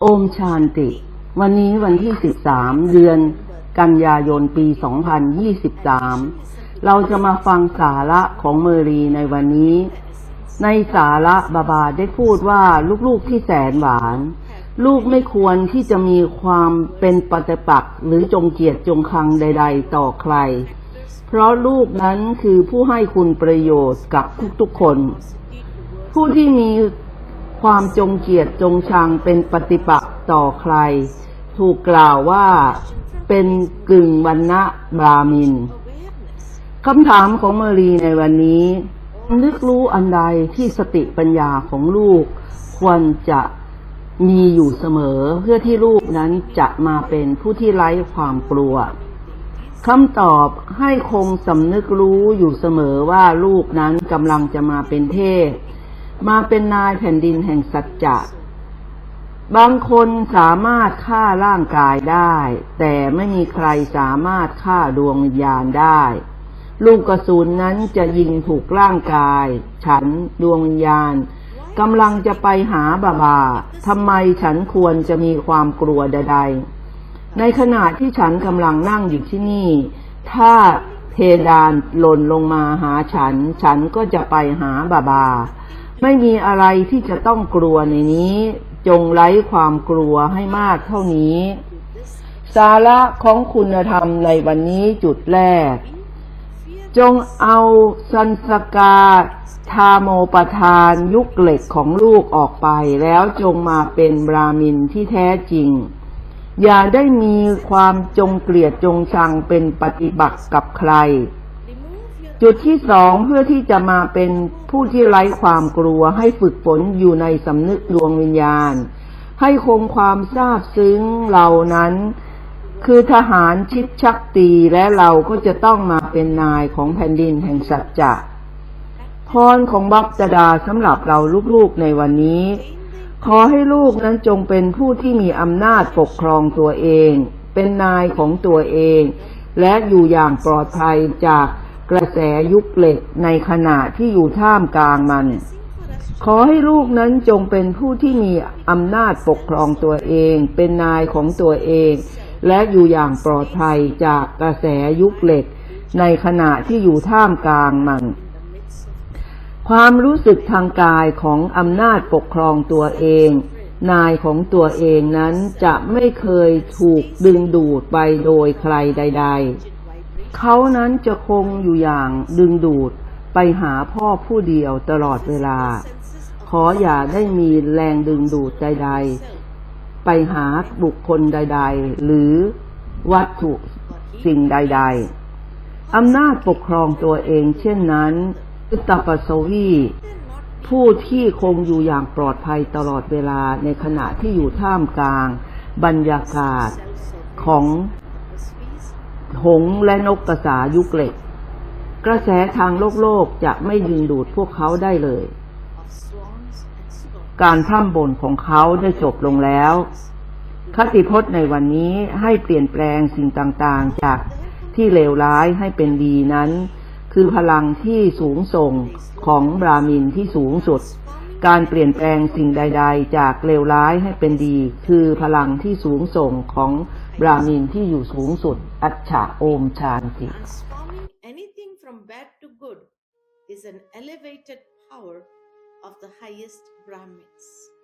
โอมชานติ วันนี้วันที่ 13 เดือน กันยายนปี 2023 เราจะมาฟังสาระของเมอรีในวันนี้ ในสาระบาบาได้พูดว่าลูกๆที่แสนหวาน ลูกไม่ควรที่จะมีความเป็นปฏิปักษ์หรือจงเกียดจงคังใด ๆ ต่อใคร เพราะลูกนั้นคือผู้ให้คุณประโยชน์กับทุกๆคน ผู้ที่มี ความจงเกียดจงชังเป็นปฏิปักษ์ต่อใคร ถูกกล่าวว่าเป็นกึ่งวันณะบรามินคำถามของเมรีในวันนี้นึกรู้อันใดที่สติปัญญาของลูก ควรจะมีอยู่เสมอ เพื่อที่ลูกนั้นจะมาเป็นผู้ที่ไร้ความกลัวคำตอบให้คงสำนึกรู้อยู่เสมอว่าลูกนั้นกำลังจะมาเป็นเทพ มาเป็นนายแผ่นดินแห่งสัจจะ บางคนสามารถฆ่าร่างกายได้ แต่ไม่มีใครสามารถฆ่าดวงวิญญาณได้ ลูกกระสุนนั้นจะยิงถูกร่างกาย ฉันดวงวิญญาณกำลังจะไปหาบาบาทำไมฉันควรจะมีความกลัวใด ๆ ในขณะที่ฉันกำลังนั่งอยู่ที่นี่ ถ้าเพดานหล่นลงมาหาฉัน ฉันก็จะไปหาบาบา ไม่มีอะไรที่จะต้องกลัวในนี้ จงไร้ความกลัวให้มากเท่านี้ สาระของคุณธรรมในวันนี้จุดแรก จงเอาสันสกาทาโมปทานยุคเหล็กของลูกออกไป แล้วจงมาเป็นบรามินที่แท้จริง อย่าได้มีความจงเกลียดจงชังเป็นปฏิบัติกับใคร จุดที่สองเพื่อที่จะมาเป็นผู้ที่ไร้ความกลัวให้ฝึกฝนอยู่ในสำนึกดวงวิญญาณ ให้คงความซาบซึ้งเหล่านั้น คือทหารชิดชักตีและเราก็จะต้องมาเป็นนายของแผ่นดินแห่งสัจจะพรของบัพตดาสำหรับเราลูกๆในวันนี้ ขอให้ลูกนั้นจงเป็นผู้ที่มีอำนาจปกครองตัวเอง เป็นนายของตัวเอง และอยู่อย่างปลอดภัยจาก กระแสยุคเหล็กในขณะที่อยู่ท่ามกลางมัน ขอให้ลูกนั้นจงเป็นผู้ที่มีอำนาจปกครองตัวเอง เป็นนายของตัวเอง และอยู่อย่างปลอดภัยจากกระแสยุคเหล็ก ในขณะที่อยู่ท่ามกลางมัน ความรู้สึกทางกายของอำนาจปกครองตัวเองนายของตัวเองนั้นจะไม่เคยถูกดึงดูดไปโดยใครใด ๆ เขานั้นจะคงอยู่อย่างดึงดูดไปหาพ่อผู้เดียวตลอดเวลา ขออย่าได้มีแรงดึงดูดใด ๆ ไปหาบุคคลใด ๆ หรือวัตถุสิ่งใด ๆอำนาจปกครองตัวเอง เช่นนั้นอุตตปสวีผู้ที่คงอยู่อย่างปลอดภัยตลอดเวลาในขณะที่อยู่ท่ามกลาง บรรยากาศของ หงและนกกระสายุคเหล็ก กระแสทางโลกโลกจะไม่ดึงดูดพวกเขาได้เลย การพร่ำบ่นของเขาได้จบลงแล้ว คติพจน์ในวันนี้ให้เปลี่ยนแปลงสิ่งต่างๆ จากที่เลวร้ายให้เป็นดีนั้น คือพลังที่สูงส่งของบรามินที่สูงสุด การเปลี่ยนแปลงสิ่งใด ๆ จากเลวร้ายให้เป็นดี คือพลังที่สูงส่งของ บราหมินที่อยู่สูงสุด อัจฉาโอมชานติ Transforming anything from bad to good is an elevated power of the highest Brahmins.